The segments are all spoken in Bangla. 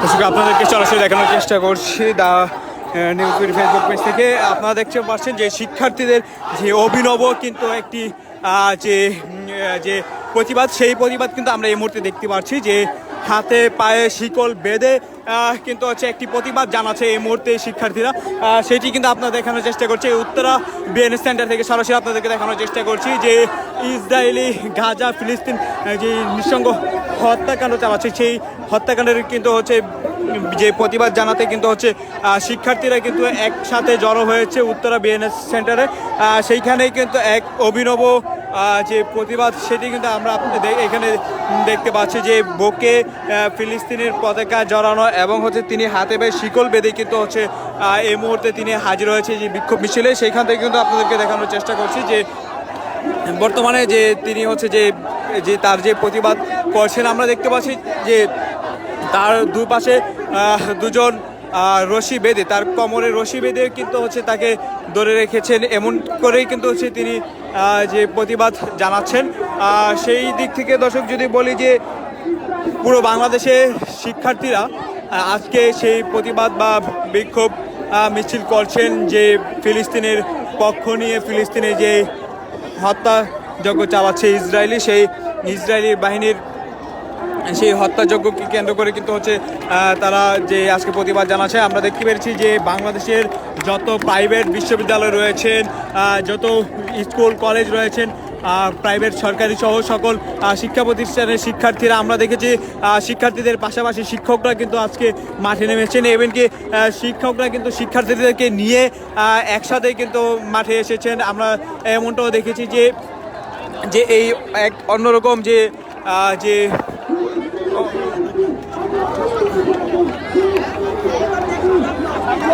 দর্শক, আপনাদেরকে সরাসরি দেখানোর চেষ্টা করছি দা নিউজ ফেসবুক পেজ থেকে। আপনারা দেখতে পাচ্ছেন যে শিক্ষার্থীদের যে অভিনব কিন্তু একটি যে যে প্রতিবাদ, সেই প্রতিবাদ কিন্তু আমরা এই মুহূর্তে দেখতে পাচ্ছি যে হাতে পায়ে শিকল বেঁধে কিন্তু হচ্ছে একটি প্রতিবাদ জানাচ্ছে এই মুহূর্তে শিক্ষার্থীরা। সেটি কিন্তু আপনারা দেখানোর চেষ্টা করছি। উত্তরা বিএন সেন্টার থেকে সরাসরি আপনাদেরকে দেখানোর চেষ্টা করছি যে ইসরায়েলি, গাজা, ফিলিস্তিন যে নিঃসঙ্গ হত্যাকাণ্ড চালাচ্ছে, সেই হত্যাকাণ্ডের কিন্তু হচ্ছে যে প্রতিবাদ জানাতে কিন্তু হচ্ছে শিক্ষার্থীরা কিন্তু একসাথে জড়ো হয়েছে উত্তরা বিএনএস সেন্টারে। সেইখানেই কিন্তু এক অভিনব যে প্রতিবাদ সেটি কিন্তু আমরা আপনি দে- এখানে দেখতে পাচ্ছি যে বুকে ফিলিস্তিনের পতাকা জড়ানো এবং হচ্ছে তিনি হাতে বেশ শিকল বেঁধে কিন্তু হচ্ছে এই মুহূর্তে তিনি হাজির হয়েছে যে বিক্ষোভ মিছিলে। সেইখান থেকে কিন্তু আপনাদেরকে দেখানোর চেষ্টা করছি যে বর্তমানে যে তিনি হচ্ছে যে যে তার যে প্রতিবাদ করছেন, আমরা দেখতে পাচ্ছি যে তার দুপাশে দুজন রশি বেঁধে, তার কোমরে রশি বেঁধে কিন্তু হচ্ছে তাকে ধরে রেখেছেন। এমন করেই কিন্তু হচ্ছে তিনি যে প্রতিবাদ জানাচ্ছেন। সেই দিক থেকে দর্শক যদি বলি যে, পুরো বাংলাদেশে শিক্ষার্থীরা আজকে সেই প্রতিবাদ বা বিক্ষোভ মিছিল করছেন যে ফিলিস্তিনের পক্ষ নিয়ে, ফিলিস্তিনে যে হত্যাযজ্ঞ চালাচ্ছে ইসরায়েলি, সেই ইসরায়েলি বাহিনীর সেই হত্যাযজ্ঞকে কেন্দ্র করে কিন্তু হচ্ছে তারা যে আজকে প্রতিবাদ জানাচ্ছে, আমরা দেখতে পেরেছি যে বাংলাদেশের যত প্রাইভেট বিশ্ববিদ্যালয় রয়েছেন যত স্কুল কলেজ রয়েছেন প্রাইভেট সরকারি সহ সকল শিক্ষা প্রতিষ্ঠানের শিক্ষার্থীরা, আমরা দেখেছি শিক্ষার্থীদের পাশাপাশি শিক্ষকরা কিন্তু আজকে মাঠে নেমেছেন এমনকি শিক্ষকরা কিন্তু শিক্ষার্থীদেরকে নিয়ে একসাথে কিন্তু মাঠে এসেছেন। আমরা এমনটাও দেখেছি যে যে এই এক অন্যরকম যে যে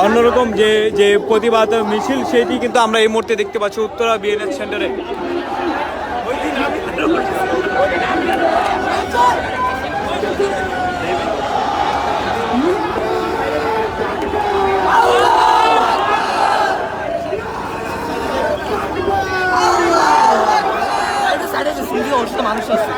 অন্যরকম যে যে প্রতিবাদ মিছিল, সেটি কিন্তু আমরা এই মুহূর্তে দেখতে পাচ্ছি উত্তরা বিএনএস সেন্টারে। মানুষ আছে।